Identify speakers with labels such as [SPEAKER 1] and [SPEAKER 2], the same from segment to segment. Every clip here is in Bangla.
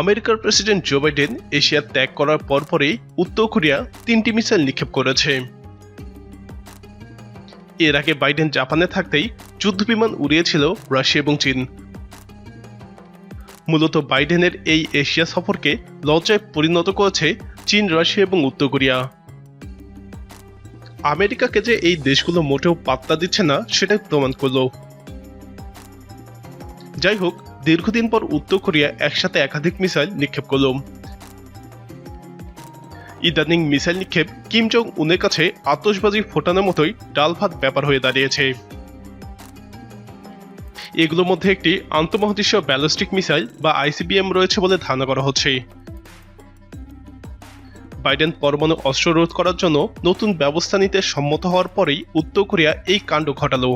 [SPEAKER 1] আমেরিকার প্রেসিডেন্ট জো বাইডেন এশিয়া ত্যাগ করার পরপরই উত্তর কোরিয়া তিনটি মিসাইল নিক্ষেপ করেছে। এর আগে বাইডেন জাপানে থাকতেই যুদ্ধবিমান উড়িয়েছিল রাশিয়া এবং চীন। মূলত বাইডেনের এই এশিয়া সফরকে লজ্জায় পরিণত করেছে চীন, রাশিয়া এবং উত্তর কোরিয়া। আমেরিকাকে যে এই দেশগুলো মোটেও পাত্তা দিচ্ছে না, সেটাই প্রমাণ করল। যাই হোক দীর্ঘদিন পর উত্তর কোরিয়া একসাথে একাধিক মিসাইল নিক্ষেপ করল। ইদানিং মিসাইল নিক্ষেপ কিম জং উনের কাছে আতসবাজি ফোটানোর মতোই ডাল ভাত ব্যাপার হয়ে দাঁড়িয়েছে। এগুলোর মধ্যে একটি আন্তঃমহাদেশীয় ব্যালিস্টিক মিসাইল বা আইসিবিএম রয়েছে বলে ধারণা করা হচ্ছে। বাইডেন পরমাণু অস্ত্র রোধ করার জন্য নতুন ব্যবস্থা নিতে সম্মত হওয়ার পরেই উত্তর কোরিয়া এই কাণ্ড ঘটালো।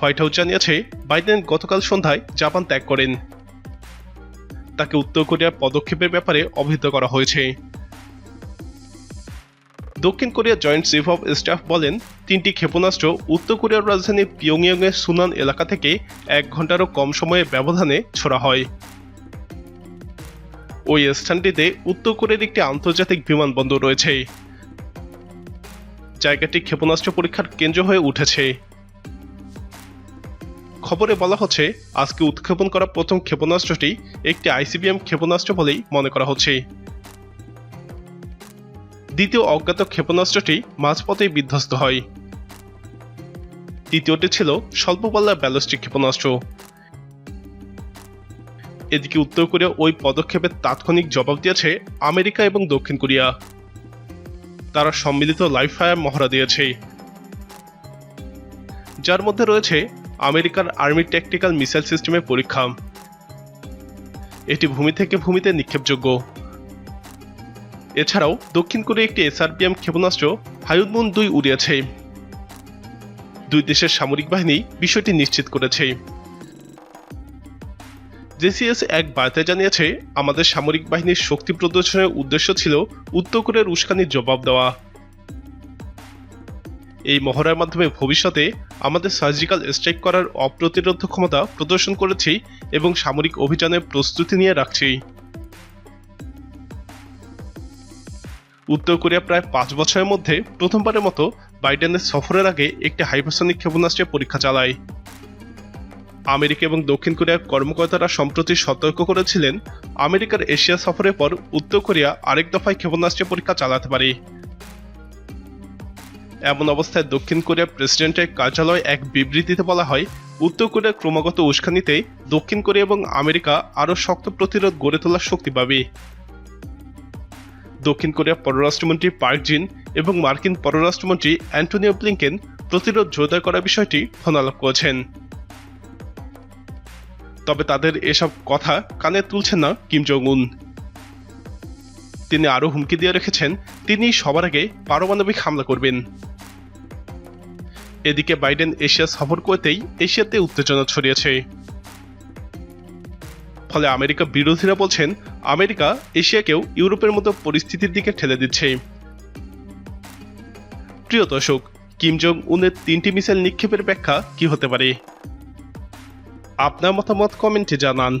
[SPEAKER 1] হোয়াইট হাউস জানিয়েছে, বাইডেন গতকাল সন্ধ্যায় জাপান ত্যাগ করেন। তাকে উত্তর কোরিয়ার পদক্ষেপের ব্যাপারে অবহিত করা হয়েছে। দক্ষিণ Korea joint chief of staff বলেন, তিনটি ক্ষেপণাস্ত্র উত্তর কোরিয়ার রাজধানী পিয়ংইয়ংয়ের সুনান এলাকা থেকে এক ঘন্টারও কম সময়ে ব্যবধানে ছোড়া হয়। ওই স্থানটিতে উত্তর কোরিয়ার একটি আন্তর্জাতিক বিমানবন্দর রয়েছে। জায়গাটি ক্ষেপণাস্ত্র পরীক্ষার কেন্দ্র হয়ে উঠেছে। খবরে বলা হচ্ছে, আজকে উৎক্ষেপণ করা প্রথম ক্ষেপণাস্ত্রটি একটি আইসিবিএম ক্ষেপণাস্ত্র বলেই মনে করা হচ্ছে। দ্বিতীয় অজ্ঞাত ক্ষেপণাস্ত্রটি মাঝপথেই বিধ্বস্ত হয়। তৃতীয়টি ছিল স্বল্প পাল্লার ব্যালিস্টিক ক্ষেপণাস্ত্র। এদিকে উত্তর কোরিয়া ওই পদক্ষেপের তাৎক্ষণিক জবাব দিয়েছে আমেরিকা এবং দক্ষিণ কোরিয়া। তারা সম্মিলিত লাইফ ফায়ার মহড়া দিয়েছে। যার মধ্যে রয়েছে আমেরিকার আর্মি ট্যাকটিক্যাল মিসাইল সিস্টেমের পরীক্ষা। এটি ভূমি থেকে ভূমিতে নিক্ষেপযোগ্য। এছাড়াও, দক্ষিণ কোরিয়া একটি এসআরপিএম ক্ষেপণাস্ত্র হায়ুদমুন দুই উড়িয়েছে। দুই দেশের সামরিক বাহিনী বিষয়টি নিশ্চিত করেছে। জেসিএস এক বার্তায় জানিয়েছে, আমাদের সামরিক বাহিনীর শক্তি প্রদর্শনের উদ্দেশ্য ছিল উত্তর কোরিয়ার উস্কানির জবাব দেওয়া। এই মহড়ার মাধ্যমে ভবিষ্যতে আমাদের সার্জিক্যাল স্ট্রাইক করার অপ্রতিরোধ ক্ষমতা প্রদর্শন করেছি এবং সামরিক অভিযানের প্রস্তুতি নিয়ে রাখছি। উত্তর কোরিয়া প্রায় পাঁচ বছরের মধ্যে প্রথমবারের মতো বাইডেনের সফরের আগে একটি হাইপারসনিক ক্ষেপণাস্ত্রের পরীক্ষা চালায়। আমেরিকা এবং দক্ষিণ কোরিয়ার কর্মকর্তারা সম্প্রতি সতর্ক করেছিলেন, আমেরিকার এশিয়া সফরের পর উত্তর কোরিয়া আরেক দফায় ক্ষেপণাস্ত্রের পরীক্ষা চালাতে পারে। এমন অবস্থায় দক্ষিণ কোরিয়ার প্রেসিডেন্টের কার্যালয় এক বিবৃতিতে বলা হয়, উত্তর কোরিয়ার ক্রমাগত উস্কানিতে দক্ষিণ কোরিয়া এবং আমেরিকা আরও শক্ত প্রতিরোধ গড়ে তোলার শক্তি পাবে। দক্ষিণ কোরিয়ার পররাষ্ট্রমন্ত্রী পার্ক জিন এবং মার্কিন পররাষ্ট্রমন্ত্রী অ্যান্টনিও ব্লিংকেন প্রতিরোধ জোরদার করার বিষয়টি ফোনালাপ করেছেন। তবে তাদের এসব কথা কানে তুলছেন না কিম জং উন তিনি আরও হুমকি দিয়ে রেখেছেন তিনি সবার আগে পারমাণবিক হামলা করবেন। এদিকে বাইডেন এশিয়া সফর করতেই এশিয়াতে উত্তেজনা ছড়িয়েছে। ফলে আমেরিকা বিরোধীরা বলছেন, আমেরিকা এশিয়াকেও ইউরোপের মতো পরিস্থিতির দিকে ঠেলে দিচ্ছে। প্রিয় দর্শক, কিম জং উনের তিনটি মিসাইল নিক্ষেপের ব্যাখ্যা কি হতে পারে? আপনার মতামত কমেন্টে জানান।